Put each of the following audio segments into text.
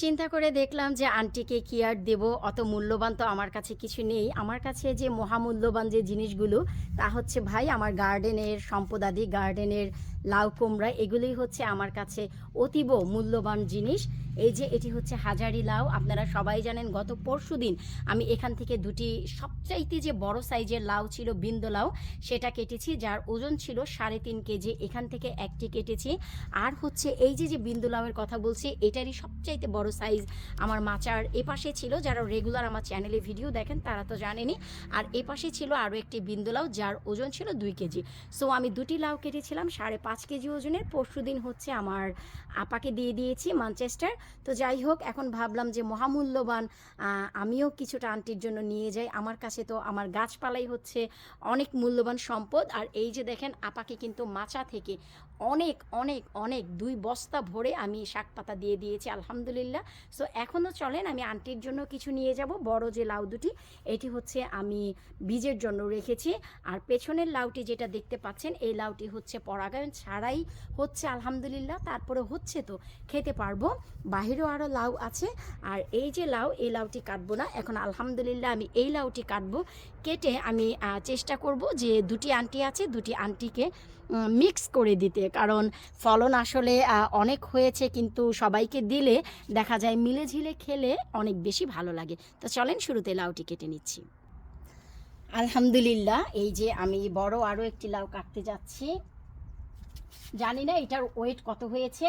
চিন্তা করে দেখলাম যে আন্টিকে কি আর দেব, অত মূল্যবান তো আমার কাছে কিছু নেই। আমার কাছে যে মহামূল্যবান যে জিনিসগুলো, তা হচ্ছে ভাই আমার গার্ডেনের সম্পদাদি গার্ডেনের লাউ কুমড়া, এগুলোই হচ্ছে আমার কাছে অতীব মূল্যবান জিনিস। এই যে এটি হচ্ছে হাজারি লাউ, আপনারা সবাই জানেন গত পরশু দিন আমি এখান থেকে দুটি সবচাইতে যে বড় সাইজের লাউ ছিল, বিন্দ লাউ, সেটা কেটেছি, যার ওজন ছিল সাড়ে তিন কেজি। এখান থেকে একটি কেটেছি। আর হচ্ছে এই যে যে বিন্দু লাউয়ের কথা বলছি, এটারই সবচাইতে বড় সাইজ আমার মাচার এপাশে ছিল। যারা রেগুলার আমার চ্যানেলে ভিডিও দেখেন, তারা তো জানেনি আর এপাশে ছিল আরও একটি বিন্দু লাউ, যার ওজন ছিল দুই কেজি। সো আমি দুটি লাউ কেটেছিলাম, সাড়ে পাঁচ কেজি ওজনের। পরশু দিন হচ্ছে আমার আপাকে দিয়ে দিয়েছি মানচেস্টার তো যাই হোক, এখন ভাবলাম যে মহামূল্যবান আমিও কিছুটা আন্টির জন্য নিয়ে যাই। আমার কাছে তো আমার গাছপালাই হচ্ছে অনেক মূল্যবান সম্পদ। আর এই যে দেখেন, আপাকে কিন্তু মাচা থেকে অনেক অনেক অনেক, দুই বস্তা ভরে আমি শাক পাতা দিয়ে দিয়েছি, আলহামদুলিল্লাহ। সো এখনও চলেন, আমি আন্টির জন্য কিছু নিয়ে যাব, বড় যে লাউ দুটি, এটি হচ্ছে আমি বীজের জন্য রেখেছি। আর পেছনের লাউটি যেটা দেখতে পাচ্ছেন, এই লাউটি হচ্ছে পরাগায়ন, ছাড়াই হচ্ছে, আলহামদুলিল্লাহ, তারপরে হচ্ছে তো খেতে পারব। বাহিরেও আরও লাউ আছে, আর এই যে লাউ, এই লাউটি কাটবো না, এখন আলহামদুলিল্লাহ আমি এই লাউটি কাটবো। কেটে আমি চেষ্টা করব যে দুটি আন্টি আছে, দুটি আন্টিকে মিক্স করে দিতে। কারণ ফলন আসলে অনেক হয়েছে কিন্তু সবাইকে দিলে দেখা যায় মিলে ঝিলে খেলে অনেক বেশি ভালো লাগে। তো চলেন শুরুতে লাউটি কেটে নিচ্ছি। আলহামদুলিল্লাহ, এই যে আমি বড় আরও একটি লাউ কাটতে যাচ্ছি। জানি না এটার ওয়েট কত হয়েছে।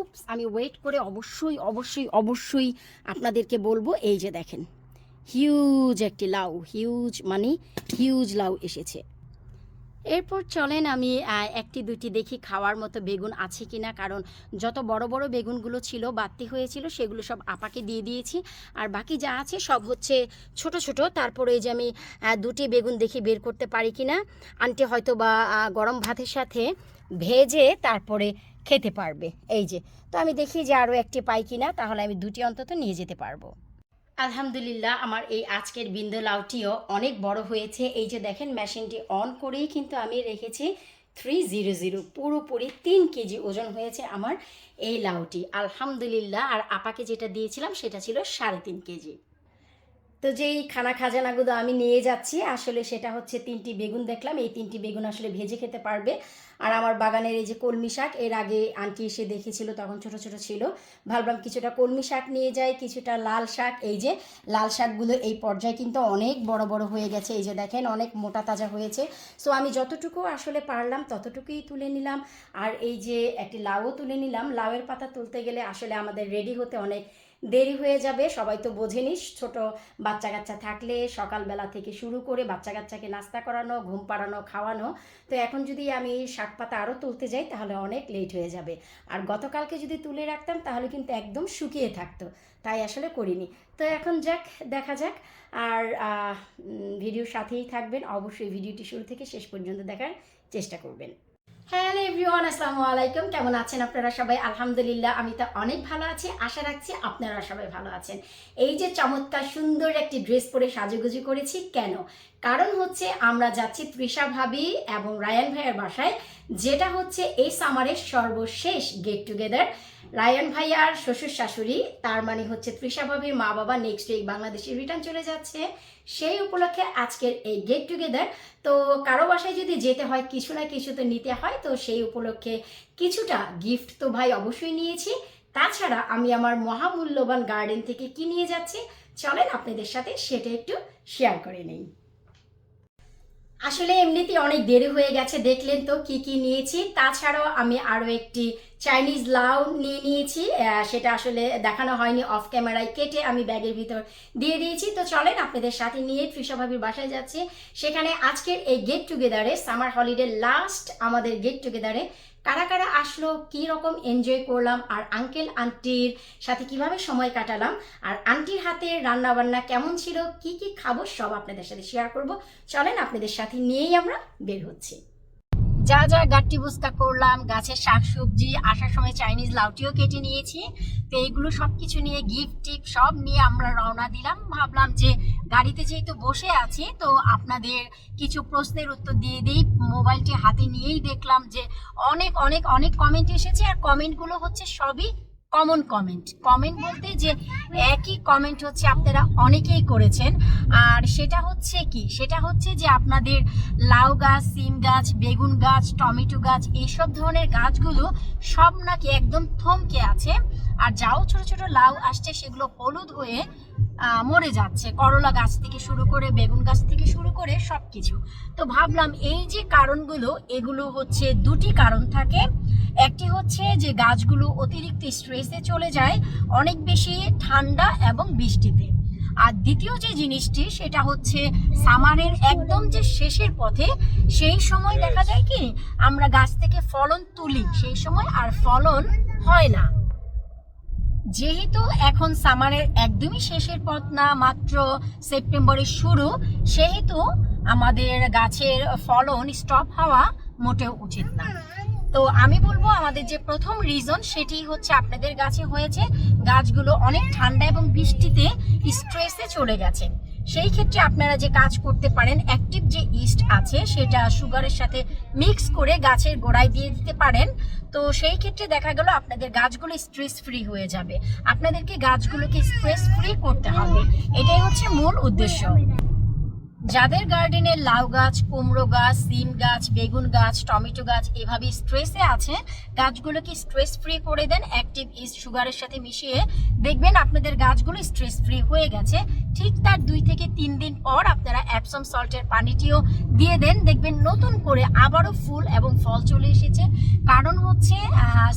উপস আমি ওয়েট করে অবশ্যই অবশ্যই অবশ্যই আপনাদেরকে বলব, এই যে দেখেন হিউজ একটি লাউ হিউজ মানে হিউজ লাউ এসেছে। এরপর চলেন আমি একটি দুটি দেখি খাওয়ার মতো বেগুন আছে কি না কারণ যত বড় বড় বেগুনগুলো ছিল, বাড়তি হয়েছিল, সেগুলো সব আপাকে দিয়ে দিয়েছি। আর বাকি যা আছে সব হচ্ছে ছোট ছোট। তারপরে এই যে আমি দুটি বেগুন দেখি বের করতে পারি কি না আন্টি হয়তো বা গরম ভাতের সাথে ভেজে তারপরে খেতে পারবে। এই যে, তো আমি দেখি যে আরও একটি পাই কি না তাহলে আমি দুটি অন্তত নিয়ে যেতে পারব। আলহামদুলিল্লাহ, আমার এই আজকের বিন্দু লাউটিও অনেক বড় হয়েছে। এই যে দেখেন, মেশিনটি অন করেই কিন্তু আমি রেখেছি থ্রি জিরো জিরো পুরোপুরি তিন কেজি ওজন হয়েছে আমার এই লাউটি। আলহামদুলিল্লাহ, আর আপাকে যেটা দিয়েছিলাম, সেটা ছিল সাড়ে তিন কেজি। তো যেই খানা খাজানাগুলো আমি নিয়ে যাচ্ছি, আসলে সেটা হচ্ছে তিনটি বেগুন দেখলাম। এই তিনটি বেগুন আসলে ভেজে খেতে পারবে। আর আমার বাগানের এই যে কলমি শাক, এর আগে আন্টি এসে দেখেছিল, তখন ছোট ছোট ছিল। ভাবলাম কিছুটা কলমি শাক নিয়ে যাই, কিছুটা লাল শাক। এই যে লাল শাকগুলো এই পর্যায়ে কিন্তু অনেক বড় বড় হয়ে গেছে। এই যে দেখেন, অনেক মোটা তাজা হয়েছে। সো আমি যতটুকু আসলে পারলাম, ততটুকুই তুলে নিলাম। আর এই যে একটি লাউও তুলে নিলাম। লাউয়ের পাতা তুলতে গেলে আসলে আমাদের রেডি হতে অনেক দেরি হয়ে যাবে, সবাই তো বোঝেনিস ছোট বাচ্চা কাচ্চা থাকলে সকালবেলা থেকে শুরু করে বাচ্চা কাচ্চাকে নাস্তা করানো, ঘুম পাড়ানো, খাওয়ানো। তো এখন যদি আমি শাক পাতা আরও তুলতে যাই, তাহলে অনেক লেট হয়ে যাবে। আর গতকালকে যদি তুলে রাখতাম, তাহলে কিন্তু একদম শুকিয়ে থাকতো। তাই আসলে করিনি। তো এখন যাক, দেখা যাক। আর ভিডিওর সাথেই থাকবেন। অবশ্যই ভিডিওটি শুরু থেকে শেষ পর্যন্ত দেখার চেষ্টা করবেন। হ্যালো এভরিওয়ান, আসসালামু আলাইকুম। কেমন আছেন আপনারা সবাই? আলহামদুলিল্লাহ, আমি তো অনেক ভালো আছি। আশা রাখছি আপনারা সবাই ভালো আছেন। এই যে চমৎকার সুন্দর একটি ড্রেস পরে সাজুগুজু করেছি, কেন? কারণ হচ্ছে আমরা যাচ্ছি তৃষা ভাবি এবং রায়ান ভাইয়ের বাসায়, যেটা হচ্ছে এই সামারের সর্বশেষ গেট টুগেদার রায়ান ভাইয়ার শ্বশুর শাশুড়ি, তার মানে হচ্ছে তৃষা ভাবির মা বাবা নেক্সট উইক বাংলাদেশে রিটার্ন চলে যাচ্ছে। সেই উপলক্ষে আজকের এই গেট টুগেদার তো কারও বাসায় যদি যেতে হয়, কিছু না কিছু তো নিতে হয়, তো সেই উপলক্ষে কিছুটা গিফট তো ভাই অবশ্যই নিয়েছি। তাছাড়া আমি আমার মহামূল্যবান গার্ডেন থেকে কি নিয়ে যাচ্ছি, চলেন আপনাদের সাথে সেটা একটু শেয়ার করে নেই। আসলে এমনিতেই অনেক দেরি হয়ে গেছে, দেখলেন তো কি কি নিয়েছি। তাছাড়াও আমি আরও একটি চাইনিজ লাউ নিয়ে নিয়েছি সেটা আসলে দেখানো হয়নি অফ ক্যামেরায় কেটে আমি ব্যাগের ভিতর দিয়ে দিয়েছি। তো চলেন আপনাদের সাথে নিয়ে তৃষা বাসায় যাচ্ছি। সেখানে আজকের এই গেট টুগেদারে সামার হলিডে লাস্ট আমাদের গেট টুগেদারে কারা কারা আসলো, কি রকম এনজয় করলাম, আর আঙ্কেল আন্টির সাথে কীভাবে সময় কাটালাম, আর আন্টির হাতে রান্না বান্না কেমন ছিল, কি কি খাব, সব আপনাদের সাথে শেয়ার করব। চলেন আপনাদের সাথে নিয়েই আমরা বের হচ্ছি। যা যা গাট্টি বুসকা করলাম, গাছের শাকসবজি, আসার সময় চাইনিজ লাউটিও কেটে নিয়েছি। তো এইগুলো সব কিছু নিয়ে গিফট টিপ সব নিয়ে আমরা রওনা দিলাম। ভাবলাম যে গাড়িতে যেহেতু বসে আছি, তো আপনাদের কিছু প্রশ্নের উত্তর দিয়ে দিই। মোবাইলটি হাতে নিয়েই দেখলাম যে অনেক অনেক অনেক কমেন্ট এসেছে। আর কমেন্টগুলো হচ্ছে সবই কমন কমেন্ট কমেন্ট বলতে যে একই কমেন্ট হচ্ছে আপনারা অনেকেই করেছেন। আর সেটা হচ্ছে কি? সেটা হচ্ছে যে আপনাদের লাউ গাছ, সিম গাছ, বেগুন গাছ, টমেটো গাছ এইসব ধরনের গাছগুলো সব নাকি একদম থমকে আছে। আর যাও ছোট ছোট লাউ আসছে, সেগুলো হলুদ হয়ে মরে যাচ্ছে। করলা গাছ থেকে শুরু করে, বেগুন গাছ থেকে শুরু করে সব কিছু তো ভাবলাম এই যে কারণগুলো, এগুলো হচ্ছে দুটি কারণ থাকে। একটি হচ্ছে যে গাছগুলো অতিরিক্ত স্ট্রেসে চলে যায়, অনেক বেশি ঠান্ডা এবং বৃষ্টিতে। আর দ্বিতীয় যে জিনিসটি, সেটা হচ্ছে সামারের একদম যে শেষের পথে, সেই সময় দেখা যায় কি, আমরা গাছ থেকে ফলন তুলি, সেই সময় আর ফলন হয় না। যেহেতু এখন সামারের একদমই শেষের পথ না, মাত্র সেপ্টেম্বরের শুরু, সেহেতু আমাদের গাছের ফলন স্টপ হওয়া মোটেও উচিত না। তো আমি বলব আমাদের যে প্রথম রিজন সেটি হচ্ছে আপনাদের গাছে হয়েছে, গাছগুলো অনেক ঠান্ডা এবং বৃষ্টিতে স্ট্রেসে চলে গেছে। সেই ক্ষেত্রে আপনারা যে কাজ করতে পারেন অ্যাক্টিভ যে ইস্ট আছে, সেটা সুগারের সাথে মিক্স করে গাছের গোড়ায় দিয়ে দিতে পারেন। তো সেই ক্ষেত্রে দেখা গেল আপনাদের গাছগুলো স্ট্রেস ফ্রি হয়ে যাবে। আপনাদেরকে গাছগুলোকে স্ট্রেস ফ্রি করতে হবে। এটাই হচ্ছে মূল উদ্দেশ্য। যাদের গার্ডেনে লাউ গাছ, কুমড়ো গাছ, সিম গাছ, বেগুন গাছ, টমেটো গাছ এভাবে স্ট্রেসে আছে গাছগুলোকে স্ট্রেস ফ্রি করে দেন অ্যাক্টিভ ইস্ট সুগারের সাথে মিশিয়ে দেখবেন আপনাদের গাছগুলো স্ট্রেস ফ্রি হয়ে গেছে। ঠিক তার দুই থেকে তিন দিন পর আপনারা অ্যাপসম সল্টের পানিটিও দিয়ে দেন, দেখবেন নতুন করে আবারও ফুল এবং ফল চলে এসেছে। কারণ হচ্ছে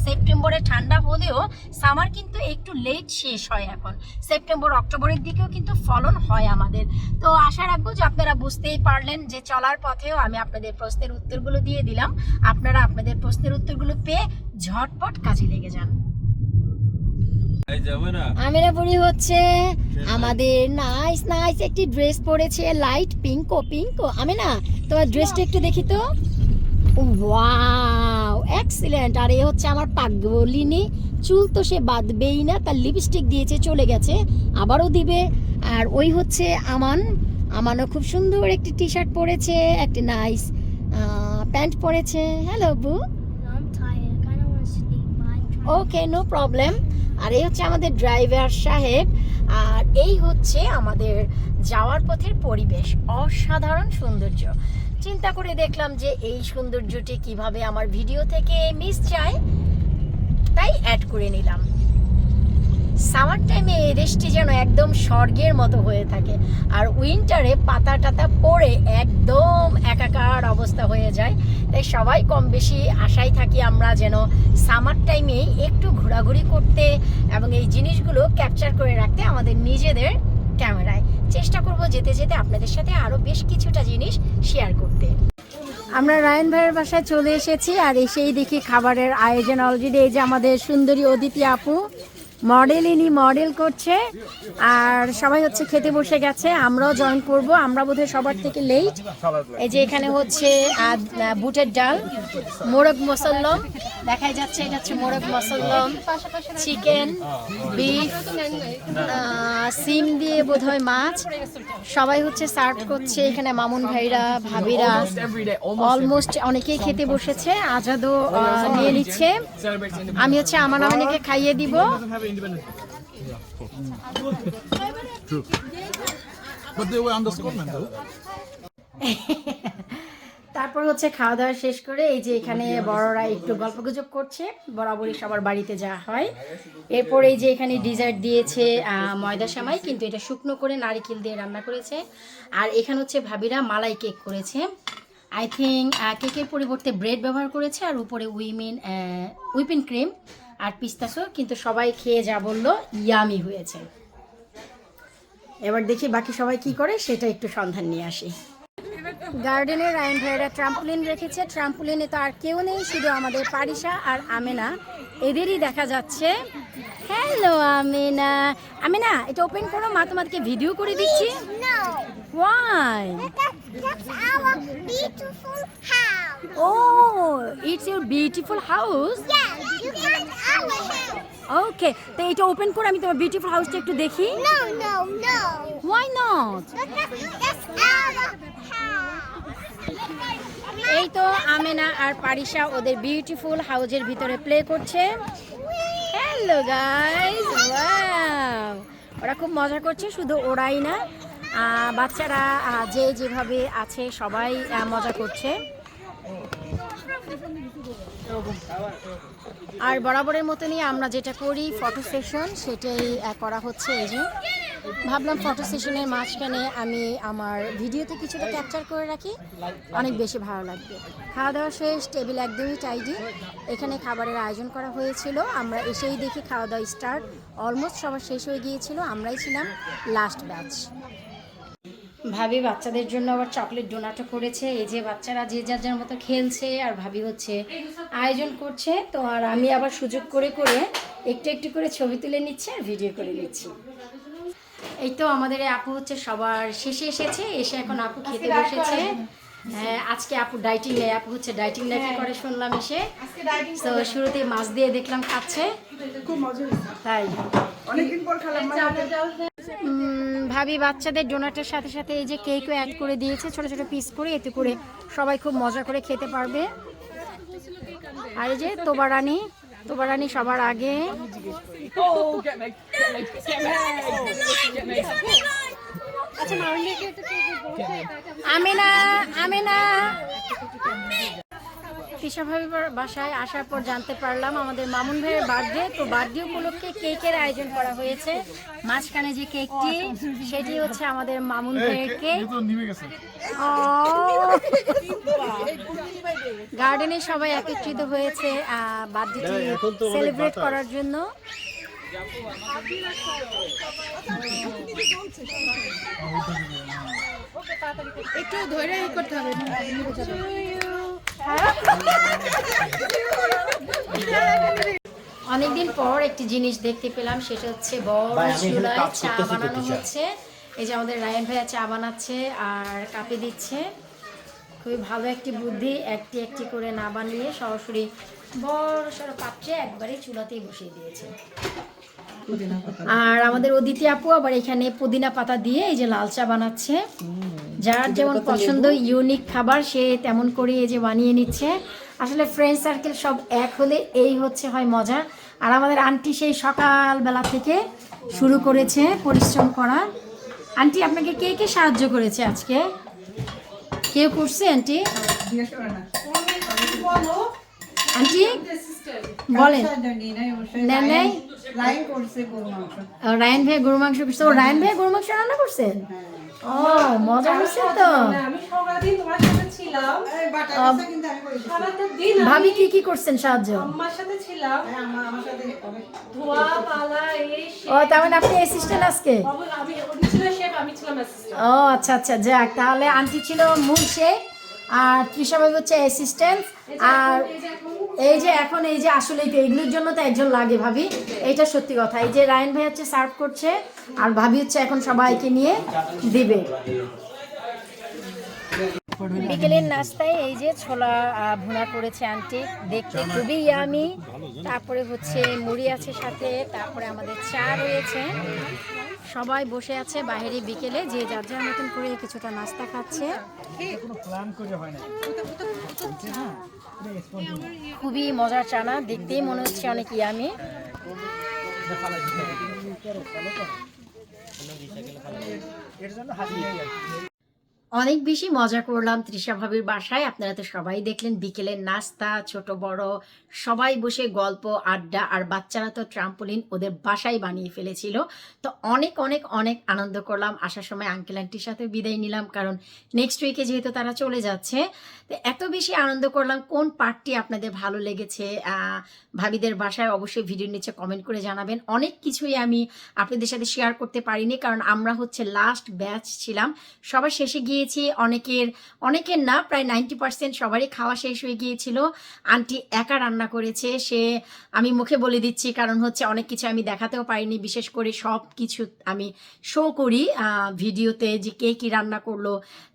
সেপ্টেম্বরে ঠান্ডা হলেও সামার কিন্তু একটু লেট শেষ হয় এখন। সেপ্টেম্বর, অক্টোবরের দিকেও কিন্তু ফলন হয় আমাদের। তো আশা রাখব যে আপনারা বুঝতেই পারলেন যে চলার পথেও আমি আপনাদের প্রশ্নের উত্তরগুলো দিয়ে দিলাম। আপনারা আপনাদের প্রশ্নের উত্তরগুলো পেয়ে ঝটপট কাজে লেগে যান। আমিরা বুড়ি হচ্ছে আমাদের নাইস নাইস একটি ড্রেস পরেছে লাইট পিঙ্ক ও পিঙ্ক আমি না তোমার ড্রেসটা একটু দেখি তো। ওয়াও এক্সিলেন্ট আর এ হচ্ছে আমার পাগলিনি। চুল তো সে বাঁধবেই না তার লিপস্টিক দিয়েছে চলে গেছে আবারও দিবে। আর ওই হচ্ছে আমান। আমানও খুব সুন্দর একটি টি শার্ট পরেছে একটি নাইস প্যান্ট পরেছে। হ্যালো বু. ওকে নো প্রবলেম আর এই হচ্ছে আমাদের ড্রাইভার সাহেব, আর এই হচ্ছে আমাদের যাওয়ার পথের পরিবেশ, অসাধারণ সৌন্দর্য। চিন্তা করে দেখলাম যে এই সৌন্দর্যটি কীভাবে আমার ভিডিও থেকে মিস যায়, তাই অ্যাড করে নিলাম। সামার টাইমে এই দেশটি যেন একদম স্বর্গের মতো হয়ে থাকে। আর উইন্টারে পাতা টাতা পড়ে একদম একাকার অবস্থা হয়ে যায়। তাই সবাই কম বেশি আশায় থাকি আমরা যেন সামার টাইমে একটু ঘোরাঘুরি করতে এবং এই জিনিসগুলো ক্যাপচার করে রাখতে আমাদের নিজেদের ক্যামেরায়। চেষ্টা করব যেতে যেতে আপনাদের সাথে আরও বেশ কিছুটা জিনিস শেয়ার করতে। আমরা রায়ন ভাইয়ের বাসায় চলে এসেছি আর এসেই দেখি খাবারের আয়োজন অলরেডি এই যে আমাদের সুন্দরী অদিতি আপু। মডেল ইনি মডেল করছে, আর সবাই হচ্ছে খেতে বসে গেছে, আমরাও জয়েন করব, আমরা বোধহয় সবার থেকে লেট এই যে এখানে হচ্ছে বুটের ডাল, মোরগ মসল্লম, দেখাই যাচ্ছে, এটা হচ্ছে মোরগ মসল্লম, চিকেন বিফ সিম দিয়ে বোধহয় মাছ। সবাই হচ্ছে সার্ভ করছে, এখানে মামুন ভাইরা, ভাবিরা অলমোস্ট অনেকেই খেতে বসেছে, আজাদও নিয়ে নিচ্ছে। আমি হচ্ছে আমার আমাদেরকে খাইয়ে দিব। Have independence. True. But they were under Scotland though. তারপর হচ্ছে খাওয়া দাওয়া শেষ করে এই যে এখানে বড়রা একটু গল্পগুজব করছে বরাবরই সবার বাড়িতে যাওয়া হয় এরপর এই যে এখানে ডিজার্ট দিয়েছে আহ, ময়দা সামাই কিন্তু এটা শুকনো করে নারিকেল দিয়ে রান্না করেছে আর এখানে হচ্ছে ভাবিরা মালাই কেক করেছে আই থিঙ্ক কেকের পরিবর্তে ব্রেড ব্যবহার করেছে আর উপরে উইমিন উইপিন ক্রিম আর পিস্তাসও, কিন্তু সবাই খেয়ে যা বলল, ইয়ামি হয়েছে। এবার দেখি বাকি সবাই কি করে, সেটা একটু সন্ধান নিয়ে আসি। গার্ডেনের রায়ন ভাইয়েরা ট্রাম্পলিন রেখেছে। ট্রাম্পলিনে তো আর কেউ নেই শুধু আমাদের পারিসা আর আমেনা। এদেরই দেখা যাচ্ছে। হ্যালো আমেনা। আমেনা এটা ওপেন করো মা তোমাদেরকে ভিডিও করে দিচ্ছি। Why. Oh it's your beautiful house. Okay তো এটা ওপেন করে আমি তোমার বিউটিফুল হাউসটা একটু দেখি. ওয়াই নট এই তো আমেনা আর পারিসা ওদের বিউটিফুল হাউজের ভিতরে প্লে করছে। হ্যালো গাইস ওরা খুব মজা করছে, শুধু ওরাই না বাচ্চারা যে যেভাবে আছে সবাই মজা করছে। আর বরাবরের মতনই আমরা যেটা করি ফটো সেশন সেটাই করা হচ্ছে এই যে। ভাবলাম ফটো সেশনের মাঝখানে আমি আমার ভিডিওতে কিছুটা ক্যাপচার করে রাখি। অনেক বেশি ভালো লাগবে। খাওয়া দাওয়া শেষ টেবিল একদমই টাইডি এখানে খাবারের আয়োজন করা হয়েছিল। আমরা এসেই দেখি খাওয়া দাওয়া স্টার্ট অলমোস্ট সবার শেষ হয়ে গিয়েছিল। আমরাই ছিলাম লাস্ট ব্যাচ ভাবি বাচ্চাদের জন্য আবার চকলেট ডোনাটও করেছে। এই যে বাচ্চারা যে যার যার মতো খেলছে আর ভাবি হচ্ছে আয়োজন করছে। তো আর আমি আবার সুযোগ করে করে একটু একটু করে ছবি তুলে নিচ্ছি আর ভিডিও করে নিচ্ছি। এই তো আমাদের আপু হচ্ছে সবার শেষে এসেছে এসে এখন আপু খেতে বসেছে। হ্যাঁ আজকে আপু ডাইটিং নেই আপু হচ্ছে ডাইটিং নাকি করে শুনলাম এসে। তো শুরুতে মাছ দিয়ে দেখলাম খাচ্ছে। তাই। অনেকদিন উম, ভাবি বাচ্চাদের ডোনাটের সাথে সাথে এই যে কেকও অ্যাড করে দিয়েছে ছোট ছোট পিস করে এতে করে সবাই খুব মজা করে খেতে পারবে। আর এই যে তোবারানি তোবারানি সবার আগে। Oh, get me. Get me. Get me. Get me. Amina Amina Trisha ভাবি বাসায় আসার পর জানতে পারলাম আমাদের মামুন ভাইয়ের বার্থডে তো বার্থডে উপলক্ষে কেকের আয়োজন করা হয়েছে মাঝখানে যে কেকটি সেটি হচ্ছে আমাদের মামুন ভাইয়ের কেক তো নিভে গেছে গার্ডেনে সবাই একত্রিত হয়েছে বার্থডেটি সেলিব্রেট করার জন্য অনেকদিন পর একটি জিনিস দেখতে পেলাম সেটা হচ্ছে বড় চুলায় চা বানানো হচ্ছে। এই যে আমাদের রায়ন ভাইয়া চা বানাচ্ছে আর কাপে দিচ্ছে। খুবই ভালো একটি বুদ্ধি একটি একটি করে না বানিয়ে সরাসরি বড় সড়ো পাত্রে একবারে চুলাতেই বসিয়ে দিয়েছে। আর আমাদের অদিতি আপু আবার এখানে পুদিনা পাতা দিয়ে এই যে লাল চা বানাচ্ছে। যার যেমন পছন্দ ইউনিক খাবার সে তেমন করে এই যে বানিয়ে নিচ্ছে। আসলে ফ্রেন্ড সার্কেল সব এক হলে এই হচ্ছে হয় মজা। আর আমাদের আন্টি সেই সকালবেলা থেকে শুরু করেছে পরিশ্রম করা। আন্টি আপনাকে কে কে সাহায্য করেছে আজকে? কেউ করছে আন্টি? আন্টি? বলেন। নেন রায়ন ভাই গরু মাংস করছে। ও রায়ন ভাই গরু মাংস রান্না করছেন ও মজা হচ্ছে তো। আমি সারাদিন তোমার সাথে ছিলাম। এই বাটা কষা কিন্তু আমি করেছি। সারাটা দিন ভাবি কি কি করছেন সাহায্য? সে- ও তার মানে আপনি অ্যাসিস্ট্যান্ট আজকে? ও আচ্ছা আচ্ছা যাক তাহলে আন্টি ছিল মূল শেফ আর তৃষা হচ্ছে অ্যাসিস্ট্যান্ট আর এই যে এখন এই যে আসলে এগুলোর জন্য তো একজন লাগে ভাবি, এইটা সত্যি কথা। এই যে রায়ন ভাই হচ্ছে সার্ভ করছে, আর ভাবি হচ্ছে এখন সবাইকে নিয়ে দিবে। বিকেলের নাস্তায় এই যে ছোলা ভুনা করেছে আন্টি দেখতে খুবই ইয়ামি তারপরে হচ্ছে মুড়ি আছে সাথে তারপরে আমাদের চা রয়েছে। সবাই বসে আছে বাইরে বিকেলে যে যার যার মতন করে কিছুটা নাস্তা খাচ্ছে। খুবই মজার চানা দেখতেই মনে হচ্ছে অনেক ইয়ামি অনেক বেশি মজা করলাম। তৃষা ভাবির বাসায় আপনারা তো সবাই দেখলেন, বিকেলের নাস্তা, ছোট বড়, সবাই বসে গল্প, আড্ডা, আর বাচ্চারা তো ট্রাম্পোলিন ওদের বাসায় বানিয়ে ফেলেছিল। তো অনেক অনেক অনেক আনন্দ করলাম। আসার সময় আঙ্কেল আন্টির সাথে বিদায় নিলাম, কারণ নেক্সট উইকে যেহেতু তারা চলে যাচ্ছে, তো এত বেশি আনন্দ করলাম কোন পার্টটি আপনাদের ভালো লেগেছে ভাবিদের বাসায় অবশ্যই ভিডিওর নিচে কমেন্ট করে জানাবেন। অনেক কিছুই আমি আপনাদের সাথে শেয়ার করতে পারিনি, কারণ আমরা হচ্ছে লাস্ট ব্যাচ ছিলাম। সবার শেষে গিয়েছি অনেকের অনেকের না, প্রায় নাইনটি পার্সেন্ট সবারই খাওয়া শেষ হয়ে গিয়েছিল। আন্টি একা রান্না করেছে, সে আমি মুখে বলে দিচ্ছি, কারণ হচ্ছে অনেক কিছু আমি দেখাতেও পারিনি। বিশেষ করে সব কিছু আমি শো করি ভিডিওতে যে কে কী রান্না করল।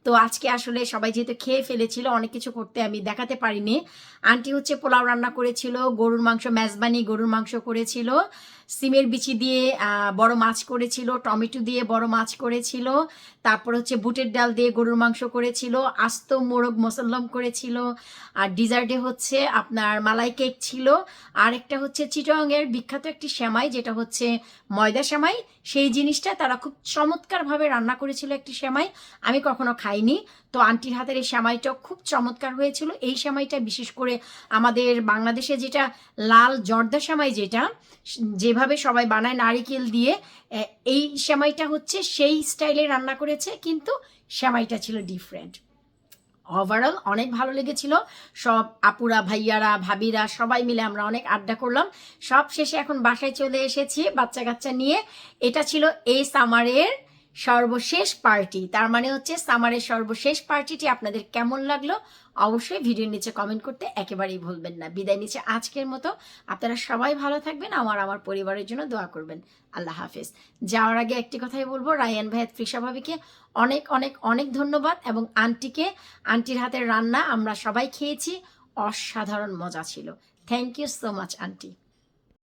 তো আজকে আসলে সবাই যেহেতু খেয়ে ফেলেছিল, অনেক কিছু করতে আমি দেখাতে পারিনি। আন্টি হচ্ছে পোলাও রান্না করেছিল, গরুর মাংস, মেজবানি গরুর মাংস করেছিল। সিমের বিচি দিয়ে বড় মাছ করেছিল, টমেটো দিয়ে বড় মাছ করেছিল। তারপর হচ্ছে বুটের ডাল দিয়ে গরুর মাংস করেছিল, আস্ত মোরগ মসল্লম করেছিল, আর ডিজার্টে হচ্ছে আপনার মালাই কেক ছিল আর একটা হচ্ছে চিটংয়ের বিখ্যাত একটি সেমাই, যেটা হচ্ছে ময়দা সেমাই। সেই জিনিসটা তারা খুব চমৎকারভাবে রান্না করেছিল একটি সেমাই, আমি কখনো খাইনি। তো আন্টির হাতের এই সেমাইটা খুব চমৎকার হয়েছিল। এই সেমাইটা বিশেষ করে আমাদের বাংলাদেশে যেটা লাল জর্দা সেমাই যেটা, যেভাবে সবাই বানায় নারিকেল দিয়ে এই সেমাইটা হচ্ছে সেই স্টাইলে রান্না করেছে, কিন্তু সেমাইটা ছিল ডিফারেন্ট ওভারঅল অনেক ভালো লেগেছিল। সব আপুরা, ভাইয়ারা, ভাবিরা সবাই মিলে আমরা অনেক আড্ডা করলাম। সব শেষে এখন বাসায় চলে এসেছি বাচ্চা কাচ্চা নিয়ে। এটা ছিল এই সামারের সর্বশেষ পার্টি, তার মানে হচ্ছে সামারের সর্বশেষ পার্টিটি আপনাদের কেমন লাগল অবশ্যই ভিডিওর নিচে কমেন্ট করতে একেবারেই ভুলবেন না। বিদায় নিচে আজকের মতো। আপনারা সবাই ভালো থাকবেন, আমার আমার পরিবারের জন্য দোয়া করবেন। আল্লাহ হাফেজ। যাওয়ার আগে একটি কথাই বলব, রায়ান ভাইয়াত ফ্রিসা ভাবিকে অনেক অনেক অনেক ধন্যবাদ এবং আন্টিকে, আন্টির হাতের রান্না আমরা সবাই খেয়েছি, অসাধারণ মজা ছিল। Thank you so much aunty.